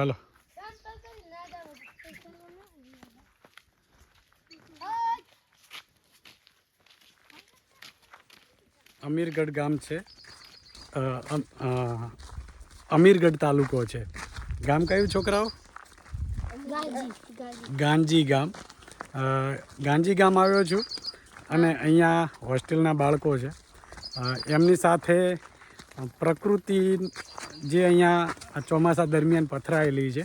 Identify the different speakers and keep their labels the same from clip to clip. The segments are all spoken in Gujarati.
Speaker 1: ચાલો. અમીરગઢ ગામ છે. અમીરગઢ તાલુકો છે. ગામ કયું છોકરાઓ? ગાંજી ગામ. ગાંજી ગામ આવ્યો છું અને અહીંયા હોસ્ટેલના બાળકો છે. એમની સાથે પ્રકૃતિ જે અહીંયા ચોમાસા દરમિયાન પથરાયેલી છે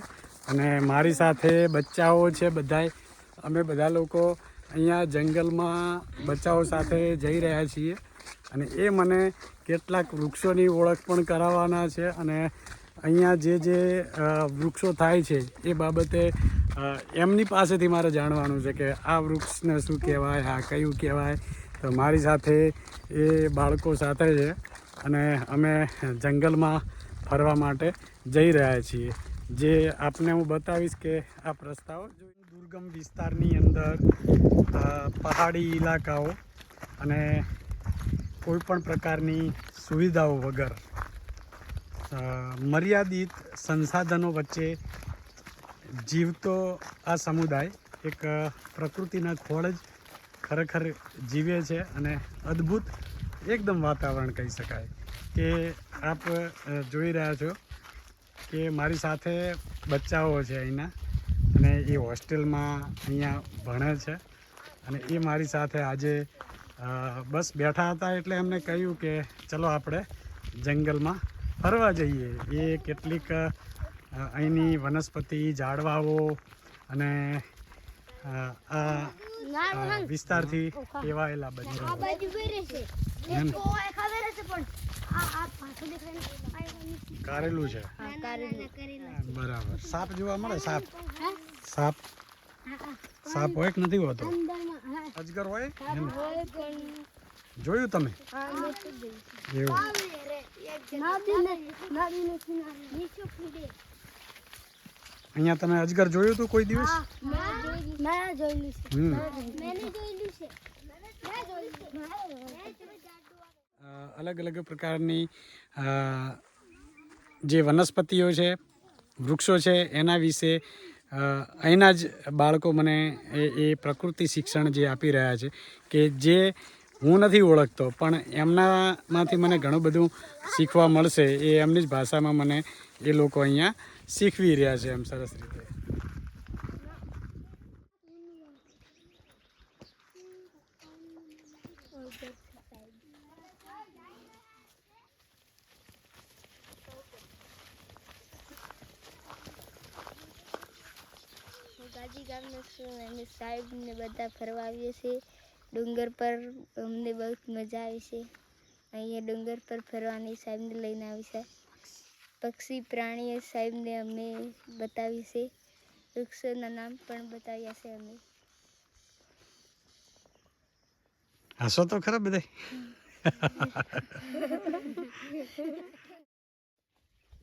Speaker 1: અને મારી સાથે બચ્ચાઓ છે બધાય. અમે બધા લોકો અહીંયા જંગલમાં બચ્ચાઓ સાથે જઈ રહ્યા છીએ અને એ મને કેટલાક વૃક્ષોની ઓળખ પણ કરાવવાના છે અને અહીંયા જે જે વૃક્ષો થાય છે એ બાબતે એમની પાસેથી મારે જાણવાનું છે કે આ વૃક્ષને શું કહેવાય, આ કયું કહેવાય. તો મારી સાથે એ બાળકો સાથે છે. અને અમે જંગલમાં ફરવા માટે જઈ રહ્યા છીએ. જે આપને હું બતાવીશ કે આ પ્રસ્તાવ દુર્ગમ વિસ્તારની અંદર પહાડી ઇલાકાઓ અને કોઈ પણ પ્રકારની સુવિધાઓ વગર મર્યાદિત સંસાધનો વચ્ચે જીવતો આ સમુદાય એક પ્રકૃતિના ખોળ જ ખરેખર જીવે છે અને અદ્ભુત એકદમ વાતાવરણ કહી શકાય. કે આપ જોઈ રહ્યા છો કે મારી સાથે બચ્ચાઓ છે અહીંના. અને એ હોસ્ટેલમાં અહીંયા ભણે છે. અને એ મારી સાથે આજે બસ બેઠા હતા એટલે એમને કહ્યું કે ચલો આપણે જંગલમાં ફરવા જઈએ. એ કેટલીક અહીંની વનસ્પતિ ઝાડવાઓ અને આ વિસ્તારથી ટેવાયેલા
Speaker 2: આ
Speaker 1: કારેલું છે? બરાબર. સાપ જોવા મળે? સાપ. સાપ? સાપ હોય કે નથી હોતો? અજગર હોય? જોયું તમે? એવું. અહીંયા તમે અજગર જોયું હતું કોઈ દિવસ?
Speaker 2: મેં જોયેલું મેં જોયેલું છે.
Speaker 1: હમ
Speaker 2: મેં જોયેલું છે. મેં જોયેલું છે.
Speaker 1: અલગ અલગ પ્રકારની જે વનસ્પતિઓ છે, વૃક્ષો છે, એના વિશે અહીંના જ બાળકો મને એ એ પ્રકૃતિ શિક્ષણ જે આપી રહ્યા છે કે જે હું નથી ઓળખતો, પણ એમનામાંથી મને ઘણું બધું શીખવા મળશે એ એમની જ ભાષામાં મને એ લોકો અહીંયા શીખવી રહ્યા છે એમ સરસ રીતે.
Speaker 2: હું ગાજી ગામનો છું અને સાહેબને બધા ફરવા આવીએ છીએ. ડુંગર પર અમને બહુ મજા આવે છે. અહીંયા ડુંગર પર ફરવાની સાહેબને લઈને આવી છે. પક્ષી પ્રાણીઓ સાહેબને અમને બતાવી છે. વૃક્ષોના નામ પણ બતાવ્યા છે અમે.
Speaker 1: હસો તો ખરા બધા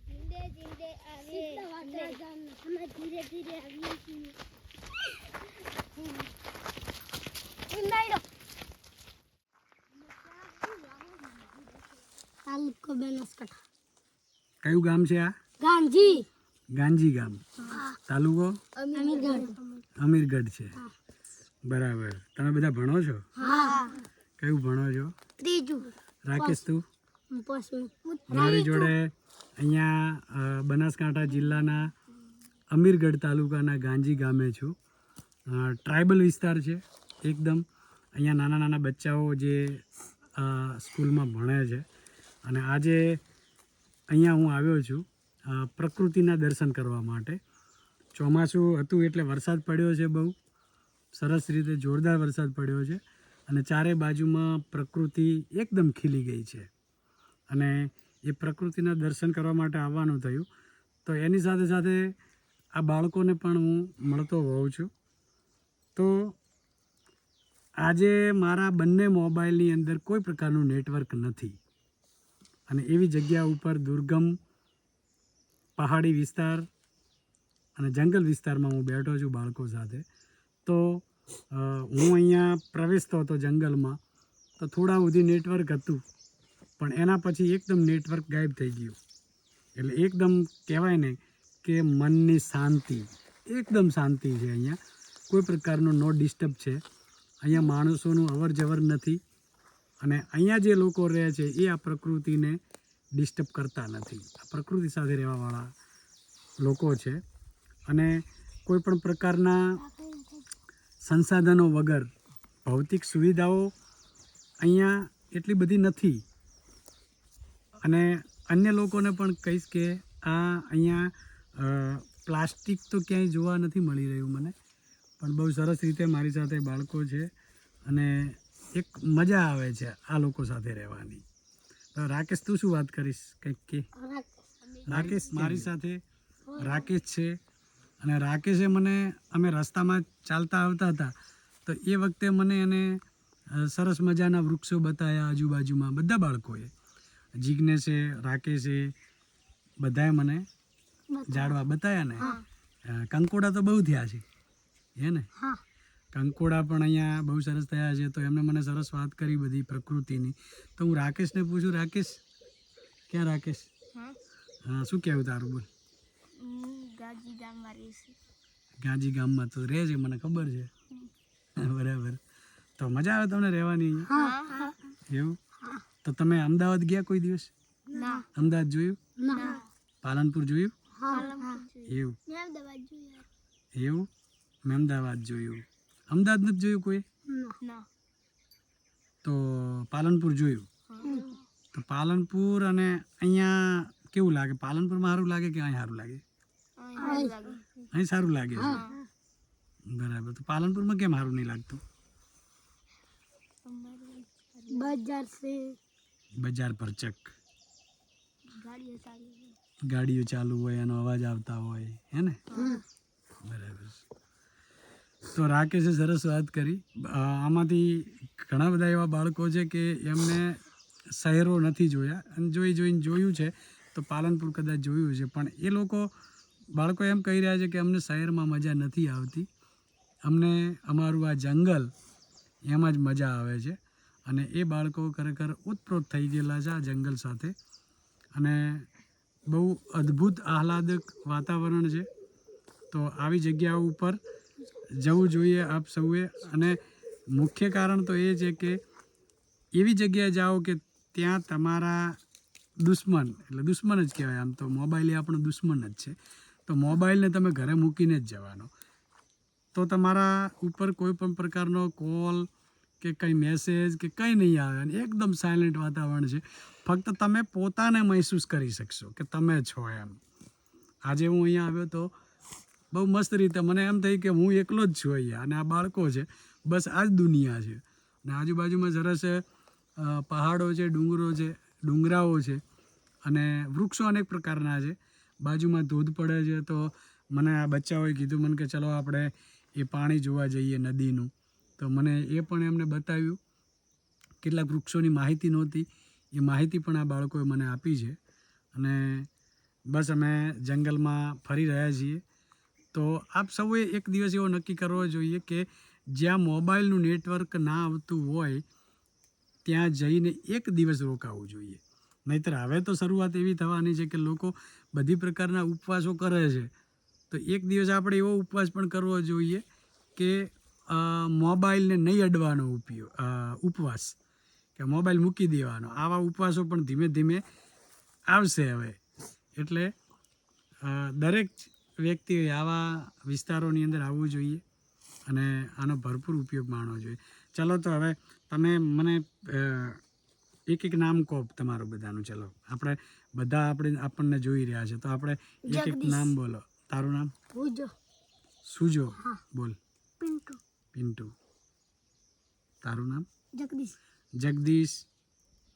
Speaker 2: ધીરે ધીરે આવીએ. ધીરે ધીરે આવીએ.
Speaker 1: કયું ગામ છે આ?
Speaker 2: ગાંધી.
Speaker 1: ગાંજી ગામ. તાલુકો?
Speaker 2: અમીરગઢ.
Speaker 1: છે. બરાબર. તમે બધા ભણો છો? કયું ભણો છો?
Speaker 2: ત્રીજું.
Speaker 1: રાકેશ તું? મારી જોડે અહીંયા બનાસકાંઠા જિલ્લાના અમીરગઢ તાલુકાના ગાંજી ગામે છું. ટ્રાઇબલ વિસ્તાર છે એકદમ. અહીંયા નાના નાના બચ્ચાઓ જે સ્કૂલમાં ભણે છે. અને આજે અહીંયા હું આવ્યો છું પ્રકૃતિના દર્શન કરવા માટે. ચોમાસું હતું એટલે વરસાદ પડ્યો છે બહુ. સરસ રીતે જોરદાર વરસાદ પડ્યો છે અને ચારે બાજુમાં પ્રકૃતિ એકદમ ખીલી ગઈ છે. અને એ પ્રકૃતિના દર્શન કરવા માટે આવવાનું થયું. તો એની સાથે સાથે આ બાળકોને પણ હું મળતો હોઉં છું. તો આજે મારા બંને મોબાઈલની અંદર કોઈ પ્રકારનું નેટવર્ક નથી. અને એવી જગ્યા ઉપર દુર્ગમ પહાડી વિસ્તાર અને જંગલ વિસ્તારમાં હું બેઠો છું બાળકો સાથે. તો હું અહીંયા પ્રવેશતો હતો જંગલમાં, તો થોડા સુધી નેટવર્ક હતું, પણ એના પછી એકદમ નેટવર્ક ગાયબ થઈ ગયું. એટલે એકદમ કહેવાય ને કે મનની શાંતિ, એકદમ શાંતિ છે અહીંયા. કોઈ પ્રકારનો નો ડિસ્ટર્બ છે. અહીંયા માણસોનું અવર જવર નથી. અને અહીંયા જે લોકો રહે છે, એ આ પ્રકૃતિને ડિસ્ટર્બ કરતા નથી. આ પ્રકૃતિ સાથે રહેવાવાળા લોકો છે. અને કોઈ પણ પ્રકારના સંસાધનો વગર ભૌતિક સુવિધાઓ અહીંયા એટલી બધી નથી. અને અન્ય લોકોને પણ કહીશ કે આ અહીંયા પ્લાસ્ટિક તો ક્યાંય જોવા નથી મળી રહ્યું મને, પણ બહુ સરસ રીતે મારી સાથે બાળકો છે અને એક મજા આવે છે આ લોકો સાથે રહેવાની. તો રાકેશ તું શું વાત કરીશ? કંઈક કે? રાકેશ મારી સાથે રાકેશ છે. અને રાકેશે મને અમે રસ્તામાં ચાલતા આવતા હતા તો એ વખતે મને એને સરસ મજાના વૃક્ષો બતાવ્યા આજુબાજુમાં બધા બાળકોએ. જિજ્ઞેશે રાકેશે બધાએ મને ઝાડવા બતાવ્યા ને. કંકોડા તો બહુ થયા છે. હે ને? કંકોડા પણ અહીંયા બહુ સરસ થયા છે તો એમને મને સરસ વાત કરી બધી પ્રકૃતિની. તો હું રાકેશને પૂછું રાકેશ ક્યાં રાકેશ?
Speaker 2: હા.
Speaker 1: હા શું કહેવું તારું બોલ.
Speaker 2: ગાંજી ગામમાં
Speaker 1: તો રહે છે મને ખબર છે. બરાબર. તો મજા આવે તમને રહેવાની? અહીંયા એવું? તો તમે અમદાવાદ ગયા કોઈ દિવસ? અમદાવાદ જોયું? પાલનપુર જોયું? એવું. એવું? મેં અમદાવાદ જોયું. અમદાવાદ નથી જોયું કોઈ? તો પાલનપુર જોયું? તો પાલનપુર અને અહીંયા કેવું લાગે? પાલનપુરમાં સારું લાગે કે અહીં સારું લાગે? અહીં સારું લાગે. બરાબર. તો પાલનપુરમાં કેમ સારું નહીં લાગતું?
Speaker 2: બજાર છે.
Speaker 1: બજાર પરચક
Speaker 2: ગાડીઓ ચાલુ
Speaker 1: ગાડીઓ ચાલુ હોય એનો અવાજ આવતા હોય હે ને? બરાબર. તો રાકેશે સરસ વાત કરી. આમાંથી ઘણા બધા એવા બાળકો છે કે એમને શહેરો નથી જોયા. અને જોઈ જોઈને જોયું છે, તો પાલનપુર કદાચ જોયું છે પણ એ લોકો, બાળકો એમ કહી રહ્યા છે કે અમને શહેરમાં મજા નથી આવતી. અમને અમારું આ જંગલ, એમાં જ મજા આવે છે. અને એ બાળકો ખરેખર ઉતપ્રોત થઈ ગયેલા છે આ જંગલ સાથે. અને બહુ અદ્ભુત આહલાદક વાતાવરણ છે. તો આવી જગ્યા ઉપર જવું જોઈએ આપ સૌએ. અને મુખ્ય કારણ તો એ છે કે એવી જગ્યાએ જાઓ કે ત્યાં તમારા દુશ્મન, એટલે દુશ્મન જ કહેવાય આમ તો. મોબાઈલ એ આપણો દુશ્મન જ છે. તો મોબાઈલને તમે ઘરે મૂકીને જ જવાનો. તો તમારા ઉપર કોઈ પણ પ્રકારનો કોલ કે કંઈ મેસેજ કે કંઈ નહીં આવે અને એકદમ સાયલેન્ટ વાતાવરણ છે. ફક્ત તમે પોતાને મહેસૂસ કરી શકશો કે તમે છો એમ. આજે હું અહીંયા આવ્યો તો બહુ મસ્ત રીતે મને એમ થઈ કે હું એકલો જ છું અહીંયા અને આ બાળકો છે. બસ આ જ દુનિયા છે. અને આજુબાજુમાં સરસ પહાડો છે, ડુંગરો છે, ડુંગરાઓ છે અને વૃક્ષો અનેક પ્રકારના છે. બાજુમાં ધોધ પડે છે તો મને આ બચ્ચાઓએ કીધું, મને કે ચલો આપણે એ પાણી જોવા જઈએ નદીનું. તો મને એ પણ એમને બતાવ્યું. કેટલાક વૃક્ષોની માહિતી નહોતી. એ માહિતી પણ આ બાળકોએ મને આપી છે. અને બસ અમે જંગલમાં ફરી રહ્યા છીએ. તો આપ સૌએ એક દિવસ એવો નક્કી કરવો જોઈએ કે જ્યાં મોબાઈલનું નેટવર્ક ના આવતું હોય, ત્યાં જઈને એક દિવસ રોકાવું જોઈએ. નહીંતર હવે તો શરૂઆત એવી થવાની છે કે લોકો બધી પ્રકારના ઉપવાસો કરે છે. તો એક દિવસ આપણે એવો ઉપવાસ પણ કરવો જોઈએ કે મોબાઈલને નહીં અડવાનો ઉપયોગ ઉપવાસ. કે મોબાઈલ મૂકી દેવાનો. આવા ઉપવાસો પણ ધીમે ધીમે આવશે હવે. એટલે દરેક વ્યક્તિએ આવા વિસ્તારોની અંદર આવવું જોઈએ અને આનો ભરપૂર ઉપયોગ માણવો જોઈએ. ચલો તો હવે તમે મને એક એક નામ કહો તમારું બધાનું. ચલો આપણે બધા આપણે આપણને જોઈ રહ્યા છે. તો આપણે એક એક નામ બોલો. તારું નામ?
Speaker 2: સુજો.
Speaker 1: સુજો બોલ.
Speaker 2: પિન્ટુ.
Speaker 1: પિન્ટુ. તારું નામ?
Speaker 2: જગદીશ.
Speaker 1: જગદીશ.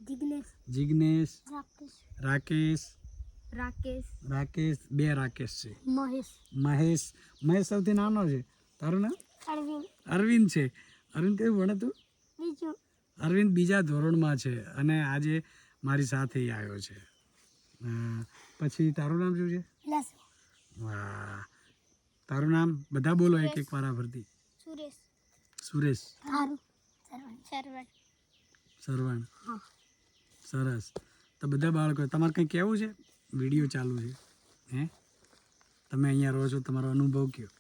Speaker 2: જિગ્નેશ.
Speaker 1: જિગ્નેશ.
Speaker 2: રાકેશ.
Speaker 1: રાકેશ.
Speaker 2: રાકેશ.
Speaker 1: રાકેશ બે રાકેશ છે.
Speaker 2: મહેશ.
Speaker 1: મહેશ મહેશ સૌથી નાનો છે. તારું નામ?
Speaker 2: અરવિંદ.
Speaker 1: અરવિંદ છે. અરવિંદ કયું ભણે તું
Speaker 2: બીજું.
Speaker 1: અરવિંદ બીજા ધોરણમાં છે અને આજે મારી સાથે આવ્યો છે. પછી તારું નામ શું છે? વાહ. તારું નામ? બધા બોલો એક એક વારા ફરતી
Speaker 2: સુરેશ.
Speaker 1: સુરેશ.
Speaker 2: સરવણ.
Speaker 1: સરસ. તો બધા બાળકો તમારે કંઈ કહેવું છે? વીડિયો ચાલુ છે હે? તમે અહીંયા રહો છો તમારો અનુભવ કયો?